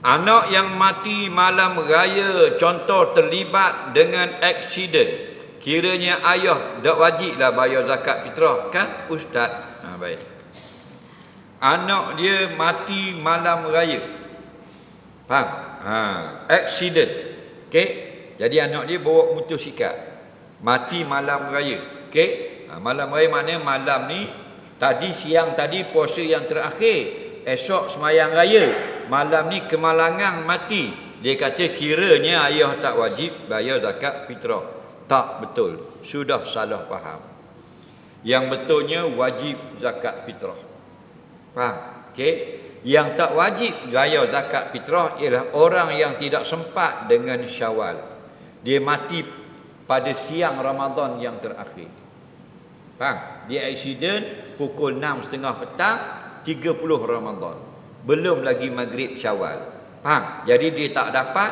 Anak yang mati malam raya contoh terlibat dengan aksiden. Kiranya ayah tak wajiblah bayar zakat fitrah kan ustaz? Ha baik. Anak dia mati malam raya. Faham? Ha, aksiden. Okey. Jadi anak dia bawa motosikal. Mati malam raya. Okey. Ha, malam raya maknanya malam ni tadi siang tadi puasa yang terakhir. Esok semayang raya. Malam ni kemalangan mati. Dia kata kiranya ayah tak wajib bayar zakat fitrah. Tak betul. Sudah salah faham. Yang betulnya wajib zakat fitrah. Faham? Okey. Yang tak wajib bayar zakat fitrah ialah orang yang tidak sempat dengan Syawal. Dia mati pada siang Ramadan yang terakhir. Faham? Dia aksiden pukul 6.30 petang 30 Ramadan. Belum lagi maghrib Syawal. Faham? Jadi dia tak dapat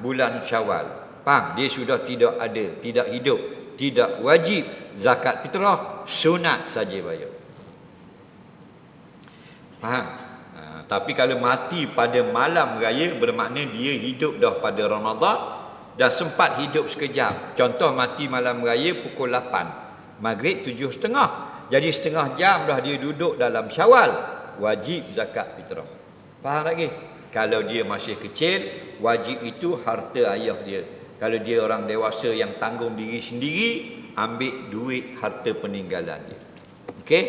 bulan Syawal. Faham? Dia sudah tidak ada, tidak hidup, tidak wajib zakat fitrah, sunat saja bayar. Faham? Ha, tapi kalau mati pada malam raya bermakna dia hidup dah pada Ramadan dah sempat hidup sekejap. Contoh mati malam raya pukul 8. Maghrib tujuh setengah. Jadi setengah jam dah dia duduk dalam syawal. Wajib zakat fitrah. Faham lagi? Kalau dia masih kecil, wajib itu harta ayah dia. Kalau dia orang dewasa yang tanggung diri sendiri, ambil duit harta peninggalan dia. Okey?